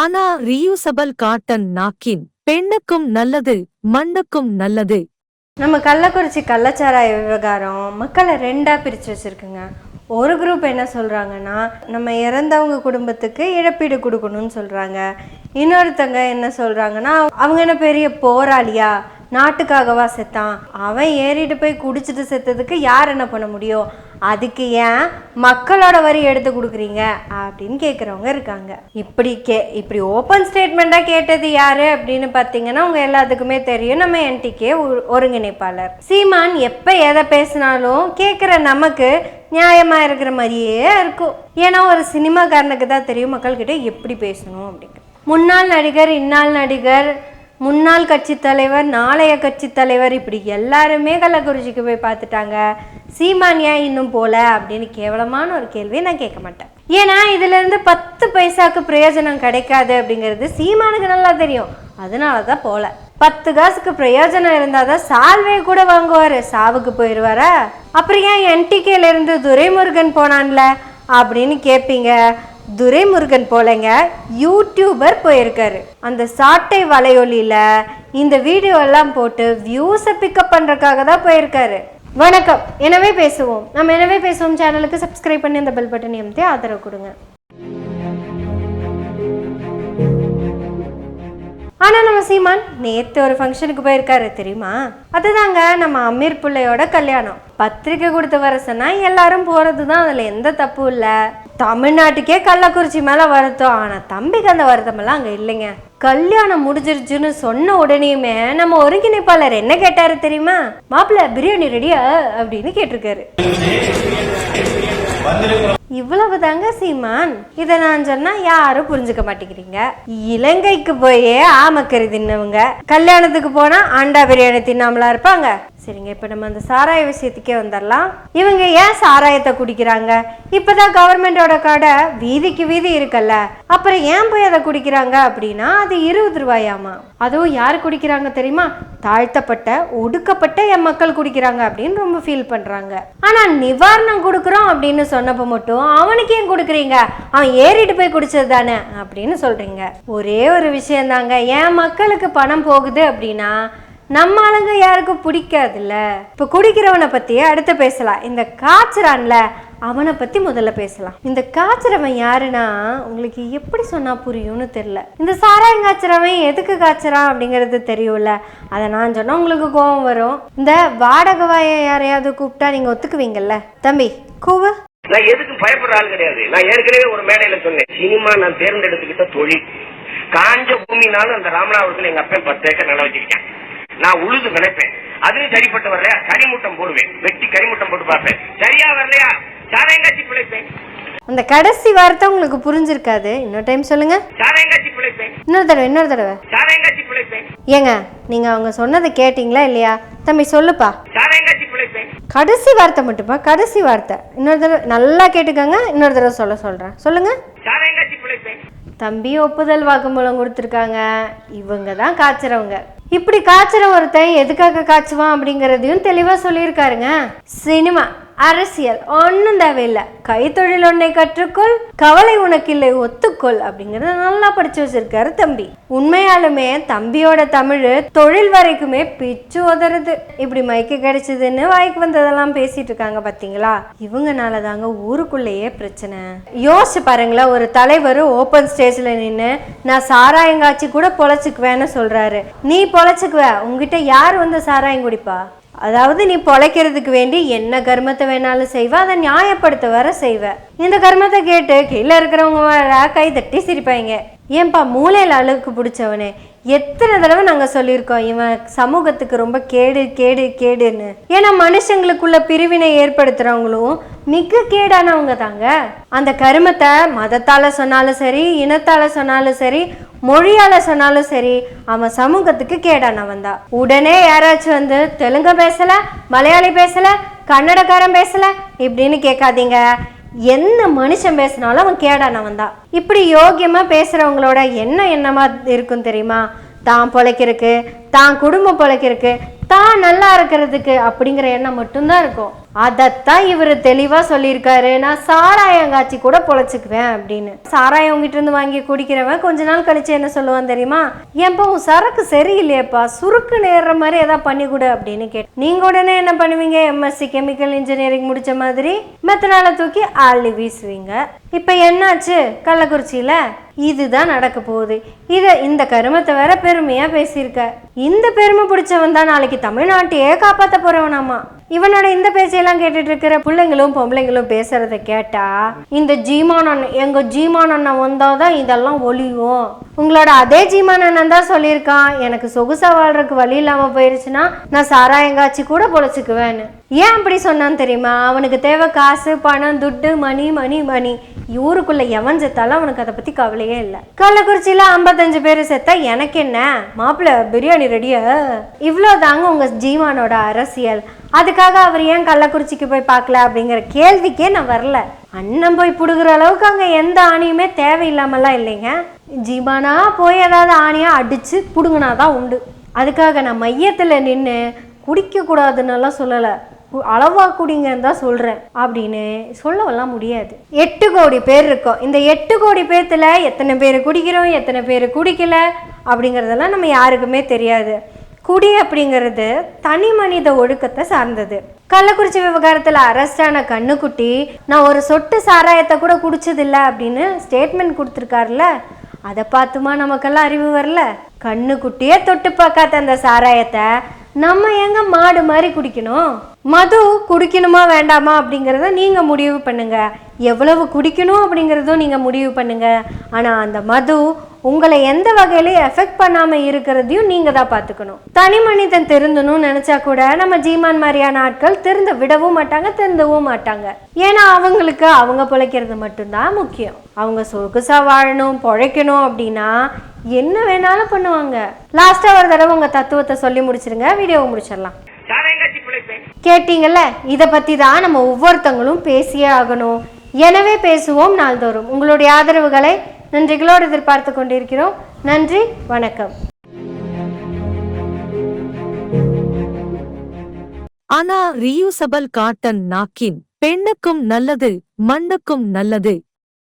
ஆனா reusable cotton நாக்கின் பெண்ணுக்கும் நல்லது மண்ணுக்கும் நல்லது. நம்ம கள்ளக்குறிச்சி கள்ளச்சாராய விவகாரம் மக்களை ரெண்டாக பிரித்து வச்சிருக்குங்க. ஒரு குரூப் என்ன சொல்கிறாங்கன்னா நம்ம இறந்தவங்க குடும்பத்துக்கு இழப்பீடு கொடுக்கணும்னு சொல்கிறாங்க இன்னொருத்தங்க என்ன சொல்கிறாங்கன்னா அவங்க என்ன பெரிய போராளியா நாட்டுக்காகவா செத்தான். அவன் ஏறிட்டு போய் குடிச்சிட்டு செத்ததுக்கு யார் என்ன பண்ண முடியும்? அதுக்கு ஏன் மக்களோட வரி எடுத்து கொடுக்குறீங்க அப்படின்னு கேட்குறவங்க இருக்காங்க. இப்படி கே இப்படி ஓப்பன் ஸ்டேட்மெண்ட்டாக கேட்டது யார் அப்படின்னு பார்த்தீங்கன்னா உங்கள் எல்லாத்துக்குமே தெரியும். நம்ம என்டிகே ஒருங்கிணைப்பாளர். சீமான் எப்போ எதை பேசினாலும் கேட்குற நமக்கு நியாயமாக இருக்கிற மாதிரியே இருக்கும். ஏன்னா ஒரு சினிமாக்காரனுக்கு தான் தெரியும் மக்கள்கிட்ட எப்படி பேசணும் அப்படிங்கிற முன்னாள் நடிகர் இன்னாள் நடிகர் முன்னாள் கட்சி தலைவர் நாளைய கட்சி தலைவர் இப்படி எல்லாருமே கள்ளக்குறிச்சிக்கு போய் பார்த்துட்டாங்க சீமானியா இன்னும் போல அப்படின்னு கேவலமான ஒரு கேள்வியை நான் கேட்க மாட்டேன். ஏன்னா இதுல இருந்து பத்து பைசாக்கு பிரயோஜனம் கிடைக்காது அப்படிங்கிறது சீமானுக்கு நல்லா தெரியும். அதனால தான் போல. பத்து காசுக்கு பிரயோஜனம் இருந்தால் தான் சால்வே கூட வாங்குவார். சாவுக்கு போயிடுவாரா அப்புறம் ஏன் என்டிகேல இருந்து துரைமுருகன் போனான்ல? அப்படின்னு கேட்பீங்க துரைமுருகன் போலங்க யூடியூபர் போயிருக்காரு. அந்த சாட்டை வலையொலியில் இந்த வீடியோ எல்லாம் போட்டு வியூஸை பிக்கப் பண்ணுறதுக்காக தான் போயிருக்காரு. வணக்கம். எனவே பேசுவோம். நம்ம எனவே பேசுவோம். சேனலுக்கு சப்ஸ்கிரைப் பண்ணி அந்த பெல் பட்டனை எம்தி ஆதரவு கொடுங்க. ஆனா நம்ம சீமான் நேத்து ஒரு ஃபங்க்ஷனுக்கு போயிருக்காரு தெரியுமா? அதுதாங்க நம்ம அமீர் பிள்ளையோட கல்யாணம். பத்திரிக்கை கொடுத்து வரசனா எல்லாரும் போறது தான் அதுல எந்த தப்பும் இல்லை. தமிழ்நாட்டுக்கே கள்ளக்குறிச்சி மேல வருத்தம். ஆனா தம்பிக்கு அந்த வருத்தமெல்லாம் அங்க இல்லைங்க. கல்யாணம் முடிஞ்சிருச்சுன்னு சொன்ன உடனேயுமே நம்ம ஒருங்கிணைப்பாளர் என்ன கேட்டாரு தெரியுமா? மாப்பிள்ள பிரியாணி ரெடியா அப்படின்னு கேட்டிருக்காரு. இவ்வளவு தாங்க சீமான். இதை நான் சொன்னா யாரும் புரிஞ்சுக்க மாட்டேங்கிறீங்க. இலங்கைக்கு போயே ஆமக்கறி தின்னவங்க கல்யாணத்துக்கு போனா அண்டா பிரியாணி தின்னாமலா இருப்பாங்க. சரிங்க இப்போ நம்ம அந்த சாராய விஷயத்துக்கே வந்துடலாம் இவங்க ஏன் சாராயத்தை குடிக்கிறாங்க? இப்போதான் கவர்மெண்டோட கடை வீதிக்கு வீதி இருக்குல்ல அப்புறம் ஏன் போய் அதை குடிக்கிறாங்க அப்படின்னா அது இருபது ரூபாயாமா? அதுவும் யார் குடிக்கிறாங்க தெரியுமா? தாழ்த்தப்பட்ட ஒடுக்கப்பட்ட என் மக்கள் குடிக்கிறாங்க அப்படின்னு ரொம்ப ஃபீல் பண்ணுறாங்க ஆனால் நிவாரணம் கொடுக்குறோம் அப்படின்னு சொன்னப்ப மட்டும் அவனுக்கு ஏன் கொடுக்குறீங்க? அவன் ஏறிட்டு போய் குடிச்சது தானே அப்படின்னு சொல்கிறீங்க ஒரே ஒரு விஷயம் தாங்க என் மக்களுக்கு பணம் போகுது அப்படின்னா நம்ம ஆளுங்க யாருக்கும் பிடிக்காதுல்ல? இப்போ குடிக்கிறவனை பற்றியே அடுத்து பேசலாம். இந்த காய்ச்சறான்ல அவனை பற்றி முதல்ல பேசலாம். இந்த காய்ச்சறவன் யாருன்னா உங்களுக்கு எப்படி சொன்னால் புரியும்னு தெரில இந்த சாராயம் காய்ச்சறவன் எதுக்கு காய்ச்சறான் அப்படிங்கிறது தெரியும்ல. அதை நான் சொன்னால் உங்களுக்கு கோபம் வரும். இந்த வாடகை வாய யாரையாவது கூப்பிட்டா நீங்கள் ஒத்துக்குவீங்கல்ல? தம்பி கூவு. நான் எதுக்கு பயப்படுற ஆள் கிடையாது. நான் ஏற்கனவே ஒரு மேடையில சொன்னேன். சினிமா நான் தேர்ந்தெடுத்துக்கிட்ட தொழில். காஞ்ச பூமினாலும் அந்த ராமநாதபுரத்தில் எங்க அப்பா பத்து ஏக்கர் நிலம் வச்சிருக்கேன். நான் உழுது நினைப்பேன் அதுவும் சரிப்பட்டு வரலையா? கரிமுட்டம் போடுவேன். வெட்டி கரிமுட்டம் போட்டு பார்ப்பேன். சரியா வரலையா? சாராயங்காட்சி பிழைப்பேன். அந்த கடைசி வார்த்தை உங்களுக்கு புரிஞ்சிருக்காது. இன்னொரு டைம் சொல்லுங்க. சாராயங்காட்சி பிழைப்பேன். இன்னொரு தடவை இன்னொரு தடவை. சாராயங்காட்சி பிழைப்பேன். ஏங்க நீங்க அவங்க சொன்னதை கேட்டிங்களா இல்லையா? தம்பி சொல்லுப்பா. சாராயங்காட்சி பிழைப்பேன். கடைசி வார்த்தை மட்டும்ப்பா கடைசி வார்த்தை. இன்னொரு தடவை நல்லா கேட்டுக்கோங்க. இன்னொரு தடவை சொல்ல சொல்றேன். சொல்லுங்க. சாராயங்காட்சி பிழைப்பேன். தம்பி ஒப்புதல் வாக்குமூலம் கொடுத்துருக்காங்க. இவங்க தான் காய்ச்சறவங்க. இப்படி காய்ச்சற ஒருத்தன் எதுக்காக காய்ச்சுவான் அப்படிங்கிறதையும் தெளிவாக சொல்லியிருக்காருங்க. சினிமா. அரசியல் ஒன்றும் தேவையில்லை. கைத்தொழில் ஒன்றை கற்றுக்கொள் கவலை உனக்கில்லை ஒத்துக்கொள் அப்படிங்கிறத நல்லா படிச்சு வச்சிருக்காரு தம்பி. உண்மையாலுமே தம்பியோட தமிழ் தொழில் வரைக்குமே பிச்சு உதறது. இப்படி மைக்கு கிடைச்சதுன்னு வாய்க்கு வந்ததெல்லாம் பேசிட்டு இருக்காங்க பாத்தீங்களா? இவங்கனால தாங்க ஊருக்குள்ளேயே பிரச்சனை. யோசிச்சு பாருங்களேன் ஒரு தலைவர் ஓப்பன் ஸ்டேஜ்ல நின்று நான் சாராயங்காய்ச்சி கூட பொழைச்சுக்குவேன்னு சொல்றாரு. நீ பொழைச்சிக்குவ உங்ககிட்ட யார் வந்து சாராயம் குடிப்பா? அதாவது நீ பொழைக்கிறதுக்கு வேண்டி என்ன கர்மத்தை வேணாலும் செய்வ அதை நியாயப்படுத்த வர செய்வ. இந்த கர்மத்தை கேட்டு கீழே இருக்கிறவங்க வர கை தட்டி சிரிப்பாங்க ஏன்பா மூளையில் அழுக்கு பிடிச்சவனே? எத்தனை தடவை நாங்கள் சொல்லியிருக்கோம் இவன் சமூகத்துக்கு ரொம்ப கேடு கேடு கேடுன்னு. ஏன்னா மனுஷங்களுக்குள்ள பிரிவினை ஏற்படுத்துறவங்களும் மிக கேடானவங்க தாங்க. அந்த கருமத்தை மதத்தால் சொன்னாலும் சரி இனத்தால் சொன்னாலும் சரி மொழியால சொன்னாலும் சரி அவன் சமூகத்துக்கு கேடானவன் தான். உடனே யாராச்சும் வந்து தெலுங்கு பேசலை மலையாளி பேசலை கன்னடக்காரன் பேசல இப்படின்னு கேட்காதீங்க. என்ன மனுஷன் பேசினாலும் அவன் கேடானவன் தான் இப்படி யோகியமாக பேசுறவங்களோட என்ன என்னமா இருக்கும் தெரியுமா? தான் பொழைக்கிறதுக்கு தான் குடும்பம் பொழைக்கிறதுக்கு தான் நல்லா இருக்கிறதுக்கு அப்படிங்கிற எண்ணம் மட்டும்தான் இருக்கும். அதைத்தான் இவர் தெளிவா சொல்லியிருக்காரு. நான் சாராயம் காய்ச்சி கூட பொழைச்சிக்குவேன் அப்படின்னு. சாராயம் உங்ககிட்ட இருந்து வாங்கி குடிக்கிறவன் கொஞ்ச நாள் கழிச்சு என்ன சொல்லுவான் தெரியுமா? ஏன்பா உன் சரக்கு சரியில்லையேப்பா. சுருக்கு நேர்ற மாதிரி எதாவது பண்ணி கொடு அப்படின்னு கேட்டு. நீங்க உடனே என்ன பண்ணுவீங்க? எம்எஸ்சி கெமிக்கல் இன்ஜினியரிங் முடிச்ச மாதிரி மெத்தனால தூக்கி அள்ளி வீசுவீங்க. இப்ப என்னாச்சு? கள்ளக்குறிச்சியில? இதுதான் நடக்க போகுது. இத இந்த கருமத்தை வேற பெருமையா பேசியிருக்க. இந்த பெருமை பிடிச்சவன் தான் நாளைக்கு தமிழ்நாட்டையே காப்பாற்ற போறவனாமா? இவனோட இந்த பேச்சையெல்லாம் கேட்டுட்டு இருக்கிற பிள்ளைங்களும் பொம்பளைங்களும் பேசுறத கேட்டா இந்த ஜீமான் அண்ணன் எங்க ஜீமான் அண்ணன் வந்தாதான் இதெல்லாம் ஒளியும் உங்களோட அதே ஜீமான் அண்ணன் தான் சொல்லியிருக்கான். எனக்கு சொகுசா வாழ்றதுக்கு வழி இல்லாம போயிருச்சுன்னா நான் சாராயங்காய்ச்சி கூட பொழைச்சுக்குவேன்னு. ஏன் அப்படி சொன்னான்னு தெரியுமா? அவனுக்கு தேவை காசு பணம் துட்டு மணி மணி மணி. ஊருக்குள்ள எவன் செத்தாலும் அவனுக்கு அதை பத்தி கவலையே இல்லை கள்ளக்குறிச்சியில ஐம்பத்தஞ்சு பேர் செத்தா எனக்கு என்ன மாப்பிள்ள பிரியாணி ரெடியா இவ்வளோ தாங்க உங்க ஜீவானோட அரசியல் அதுக்காக அவர் ஏன் கள்ளக்குறிச்சிக்கு போய் பார்க்கல அப்படிங்கிற கேள்விக்கே நான் வரல அண்ணன் போய் பிடுங்குற அளவுக்கு அங்கே எந்த ஆணியுமே தேவையில்லாமலாம் இல்லைங்க ஜீவானா போய் ஏதாவது ஆணியா அடிச்சு புடுங்கினாதான் உண்டு அதுக்காக நான் மையத்தில் நின்று குடிக்கக்கூடாதுன்னெல்லாம் சொல்லலை அளவாக குடிங்கன்னு தான் சொல்கிறேன் அப்படின்னு சொல்லவெல்லாம் முடியாது. எட்டு கோடி பேர் இருக்கோம். இந்த எட்டு கோடி பேர்த்தில் எத்தனை பேர் குடிக்கிறோம் எத்தனை பேர் குடிக்கல அப்படிங்கிறதெல்லாம் நம்ம யாருக்குமே தெரியாது. குடி அப்படிங்கிறது தனி மனித ஒழுக்கத்தை சார்ந்தது. கள்ளக்குறிச்சி விவகாரத்தில் அரெஸ்டான கண்ணுக்குட்டி நான் ஒரு சொட்டு சாராயத்தை கூட குடிச்சதில்ல அப்படின்னு ஸ்டேட்மெண்ட் கொடுத்துருக்காருல அதை பார்த்துமா நமக்கெல்லாம் அறிவு வரல? கண்ணுக்குட்டியே தொட்டு பார்க்காத அந்த சாராயத்தை நம்ம எங்க மாடு மாதிரி குடிக்கணும்? மது குடிக்கணுமா வேண்டாமா அப்படிங்கிறத நீங்கள் முடிவு பண்ணுங்கள் எவ்வளவு குடிக்கணும் அப்படிங்கிறதும் நீங்கள் முடிவு பண்ணுங்கள் ஆனால் அந்த மது உங்களை எந்த வகையிலையும் எஃபெக்ட் பண்ணாமல் இருக்கிறதையும் நீங்கள் தான் பார்த்துக்கணும். தனி மனிதன் திருந்தணும்னு நினச்சா கூட நம்ம ஜீமான் மாதிரியான ஆட்கள் திருந்த விடவும் மாட்டாங்க திருந்தவும் மாட்டாங்க. ஏன்னா அவங்களுக்கு அவங்க பிழைக்கிறது மட்டும்தான் முக்கியம். அவங்க சொகுசாக வாழணும் பிழைக்கணும் அப்படின்னா என்ன வேணாலும் பண்ணுவாங்க. லாஸ்ட்டாக ஒரு தடவை உங்கள் தத்துவத்தை சொல்லி முடிச்சிருங்க வீடியோவை முடிச்சிடலாம். பிழைப்பேன் இதை பற்றி தான் நம்ம ஒவ்வொருத்தங்களும் பேசியே ஆகணும். எனவே பேசுவோம் நாள்தோறும். உங்களுடைய ஆதரவுகளை நன்றிகளோடு எதிர்பார்த்து கொண்டிருக்கிறோம். நன்றி வணக்கம். ஆனா ரீயூசபிள் காட்டன் நாக்கின் பெண்ணுக்கும் நல்லது மண்ணுக்கும் நல்லது.